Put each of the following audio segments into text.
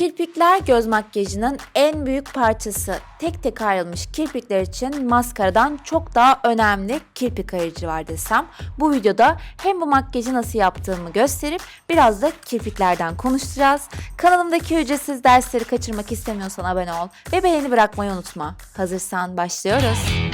Kirpikler göz makyajının en büyük parçası. Tek tek ayrılmış kirpikler için maskaradan çok daha önemli kirpik ayırıcı var desem. Bu videoda hem bu makyajı nasıl yaptığımı gösterip biraz da kirpiklerden konuşacağız. Kanalımdaki ücretsiz dersleri kaçırmak istemiyorsan abone ol ve beğeni bırakmayı unutma. Hazırsan başlıyoruz.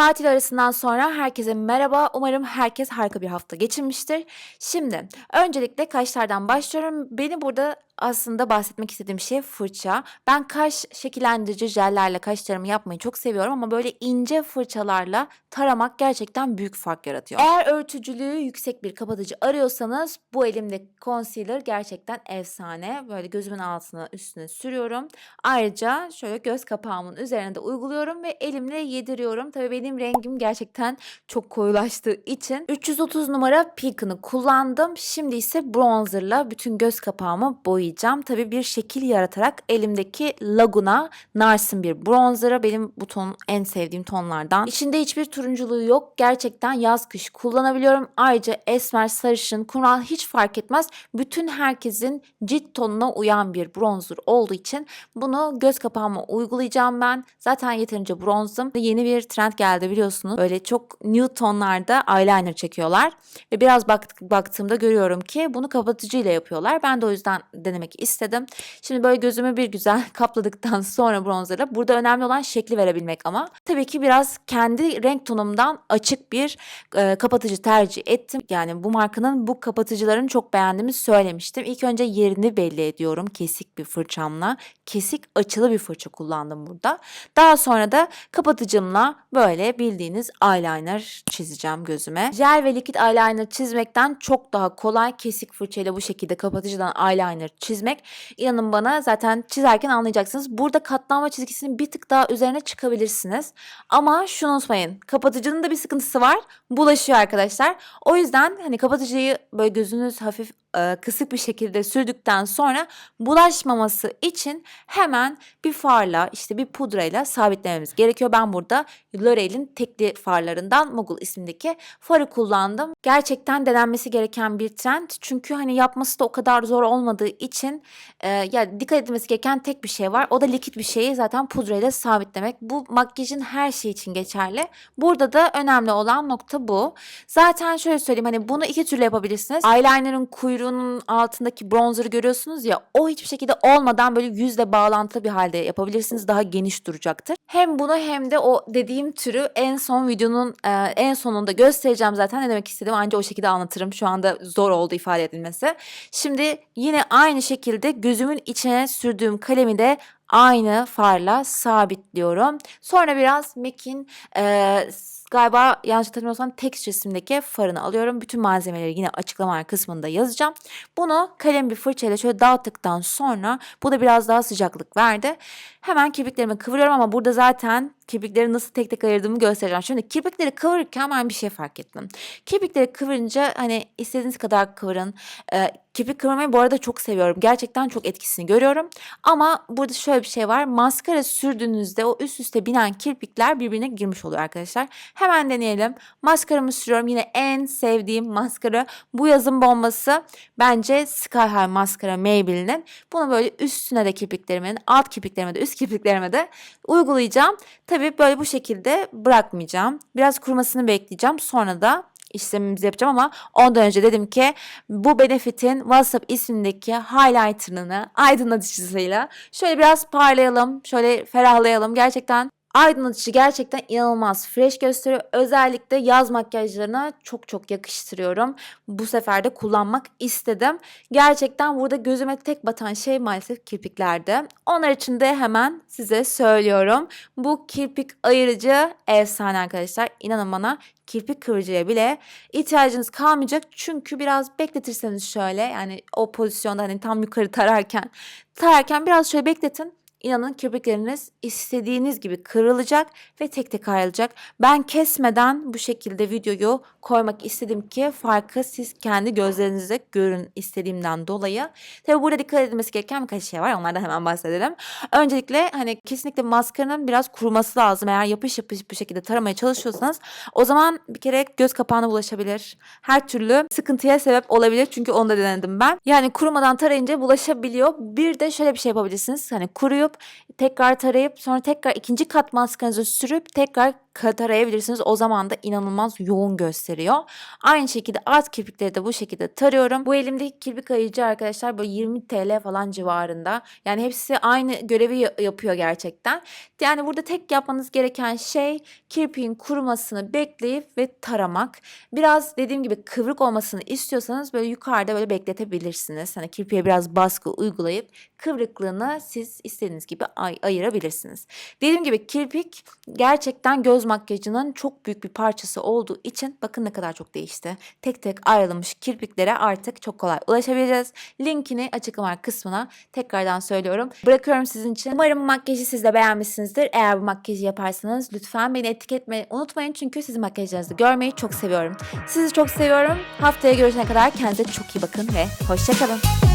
Tatil arasından sonra herkese merhaba. Umarım herkes harika bir hafta geçirmiştir. Şimdi öncelikle kaşlardan başlıyorum. Beni burada aslında bahsetmek istediğim şey fırça. Ben kaş şekillendirici jellerle kaşlarımı yapmayı çok seviyorum ama böyle ince fırçalarla taramak gerçekten büyük fark yaratıyor. Eğer örtücülüğü yüksek bir kapatıcı arıyorsanız bu elimde concealer gerçekten efsane. Böyle gözümün altına üstüne sürüyorum. Ayrıca şöyle göz kapağımın üzerine de uyguluyorum ve elimle yediriyorum. Tabii benim rengim gerçekten çok koyulaştığı için 330 numara Peak'ını kullandım. Şimdi ise bronzerla bütün göz kapağımı boyayacağım. Tabii bir şekil yaratarak elimdeki Laguna Nars'ın bir bronzerı. Benim bu ton en sevdiğim tonlardan. İçinde hiçbir turunculuğu yok. Gerçekten yaz kış kullanabiliyorum. Ayrıca esmer, sarışın, kumral hiç fark etmez. Bütün herkesin cilt tonuna uyan bir bronzer olduğu için bunu göz kapağıma uygulayacağım ben. Zaten yeterince bronzum. Yeni bir trend geldi biliyorsunuz. Böyle çok nude tonlarda eyeliner çekiyorlar. Ve biraz bak baktığımda görüyorum ki bunu kapatıcıyla yapıyorlar. Ben de o yüzden denemek istedim. Şimdi böyle gözümü bir güzel kapladıktan sonra bronzerla. Burada önemli olan şekli verebilmek ama. Tabii ki biraz kendi renk tonumdan açık bir e, kapatıcı tercih ettim. Yani bu markanın bu kapatıcılarını çok beğendiğimi söylemiştim. İlk önce yerini belli ediyorum kesik bir fırçamla. Kesik açılı bir fırça kullandım burada. Daha sonra da kapatıcımla böyle bildiğiniz eyeliner çizeceğim gözüme. Jel ve likit eyeliner çizmekten çok daha kolay kesik fırçayla bu şekilde kapatıcıdan eyeliner çizmek. İnanın bana zaten çizerken anlayacaksınız. Burada katlanma çizgisinin bir tık daha üzerine çıkabilirsiniz. Ama şunu unutmayın. Kapatıcının da bir sıkıntısı var. Bulaşıyor arkadaşlar. O yüzden hani kapatıcıyı böyle gözünüz hafif e, kısık bir şekilde sürdükten sonra bulaşmaması için hemen bir farla işte bir pudrayla sabitlememiz gerekiyor. Ben burada L'Oreal'in tekli farlarından Mogul ismindeki farı kullandım. Gerçekten denenmesi gereken bir trend. Çünkü hani yapması da o kadar zor olmadığı için e, ya dikkat edilmesi gereken tek bir şey var. O da likit bir şeyi zaten pudrayla sabitlemek. Bu makyajın her şey için geçerli. Burada da önemli olan nokta bu. Zaten şöyle söyleyeyim hani bunu iki türlü yapabilirsiniz. Eyeliner'ın kuyruğunun altındaki bronzer'ı görüyorsunuz ya o hiçbir şekilde olmadan böyle yüzle bağlantılı bir halde yapabilirsiniz. Daha geniş duracaktır. Hem bunu hem de o dediğim türü en son videonun e, en sonunda göstereceğim zaten ne demek istediğimi ancak o şekilde anlatırım. Şu anda zor oldu ifade edilmesi. Şimdi yine aynı şekilde gözümün içine sürdüğüm kalemi de aynı farla sabitliyorum. Sonra biraz MAC'in e, galiba yanlış hatırlamıyorsam text resimdeki farını alıyorum. Bütün malzemeleri yine açıklama kısmında yazacağım. Bunu kalem bir fırçayla şöyle dağıttıktan sonra bu da biraz daha sıcaklık verdi. Hemen kirpiklerimi kıvırıyorum ama burada zaten kirpikleri nasıl tek tek ayırdığımı göstereceğim. Şimdi kirpikleri kıvırırken ben bir şey fark ettim. Kirpikleri kıvırınca hani istediğiniz kadar kıvırın. Ee, kirpik kıvırmayı bu arada çok seviyorum. Gerçekten çok etkisini görüyorum. Ama burada şöyle bir şey var. Maskara sürdüğünüzde o üst üste binen kirpikler birbirine girmiş oluyor arkadaşlar. Hemen deneyelim. Maskaramı sürüyorum. Yine en sevdiğim maskara bu yazın bombası. Bence Sky High maskara Maybelline'in. Bunu böyle üstüne de kirpiklerimin, alt kirpiklerime de üst kirpiklerime de uygulayacağım. Tabii böyle bu şekilde bırakmayacağım. Biraz kurumasını bekleyeceğim. Sonra da işlemimizi yapacağım ama ondan önce dedim ki bu Benefit'in WhatsApp ismindeki highlighter'ını aydınlatıcısıyla şöyle biraz parlayalım, şöyle ferahlayalım. Gerçekten aydınlatıcı gerçekten inanılmaz fresh gösteriyor. Özellikle yaz makyajlarına çok çok yakıştırıyorum. Bu sefer de kullanmak istedim. Gerçekten burada gözüme tek batan şey maalesef kirpiklerde. Onlar için de hemen size söylüyorum. Bu kirpik ayırıcı efsane arkadaşlar. İnanın bana kirpik kıvırıcıya bile ihtiyacınız kalmayacak. Çünkü biraz bekletirseniz şöyle yani o pozisyonda hani tam yukarı tararken tararken biraz şöyle bekletin İnanın kirpikleriniz istediğiniz gibi kırılacak ve tek tek ayrılacak. Ben kesmeden bu şekilde videoyu koymak istedim ki farkı siz kendi gözlerinizle görün istediğimden dolayı. Tabi burada dikkat edilmesi gereken birkaç şey var. Onlardan hemen bahsedelim. Öncelikle hani kesinlikle maskaranın biraz kuruması lazım. Eğer yapış yapış bu şekilde taramaya çalışıyorsanız o zaman bir kere göz kapağına bulaşabilir. Her türlü sıkıntıya sebep olabilir. Çünkü onu da denedim ben. Yani kurumadan tarayınca bulaşabiliyor. Bir de şöyle bir şey yapabilirsiniz. Hani yok. Tekrar tarayıp sonra tekrar ikinci kat maskaranızı sürüp tekrar tarayabilirsiniz. O zaman da inanılmaz yoğun gösteriyor. Aynı şekilde alt kirpikleri de bu şekilde tarıyorum. Bu elimdeki kirpik ayıcı arkadaşlar böyle 20 TL falan civarında. Yani hepsi aynı görevi ya- yapıyor gerçekten. Yani burada tek yapmanız gereken şey kirpiğin kurumasını bekleyip ve taramak. Biraz dediğim gibi kıvrık olmasını istiyorsanız böyle yukarıda böyle bekletebilirsiniz. Hani kirpiğe biraz baskı uygulayıp kıvrıklığını siz istediğiniz gibi ay- ayırabilirsiniz. Dediğim gibi kirpik gerçekten göz makyajının çok büyük bir parçası olduğu için bakın ne kadar çok değişti. Tek tek ayrılmış kirpiklere artık çok kolay ulaşabileceğiz. Linkini açıklama kısmına tekrardan söylüyorum. Bırakıyorum sizin için. Umarım makyajı siz de beğenmişsinizdir. Eğer bu makyajı yaparsanız lütfen beni etiketmeyi unutmayın. Çünkü sizin makyajlarınızı görmeyi çok seviyorum. Sizi çok seviyorum. Haftaya görüşene kadar kendinize çok iyi bakın ve hoşçakalın.